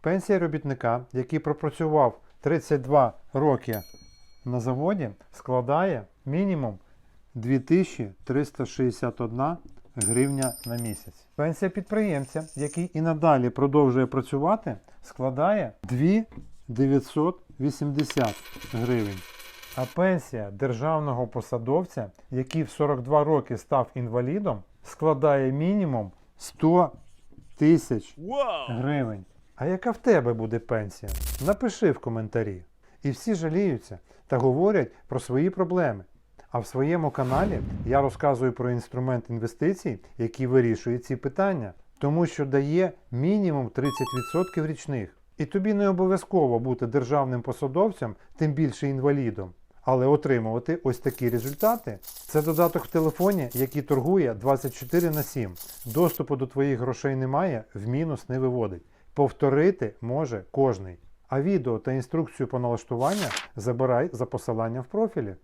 Пенсія робітника, який пропрацював 32 роки на заводі, складає мінімум 2361 гривня на місяць. Пенсія підприємця, який і надалі продовжує працювати, складає 2980 гривень. А пенсія державного посадовця, який в 42 роки став інвалідом, складає мінімум 100 тисяч гривень. А яка в тебе буде пенсія? Напиши в коментарі. І всі жаліються та говорять про свої проблеми. А в своєму каналі я розказую про інструмент інвестицій, який вирішує ці питання, тому що дає мінімум 30% річних. І тобі не обов'язково бути державним посадовцем, тим більше інвалідом. Але отримувати ось такі результати це додаток в телефоні, який торгує 24 на 7. Доступу до твоїх грошей немає, в мінус не виводить. Повторити може кожний. А відео та інструкцію по налаштуванню забирай за посиланням в профілі.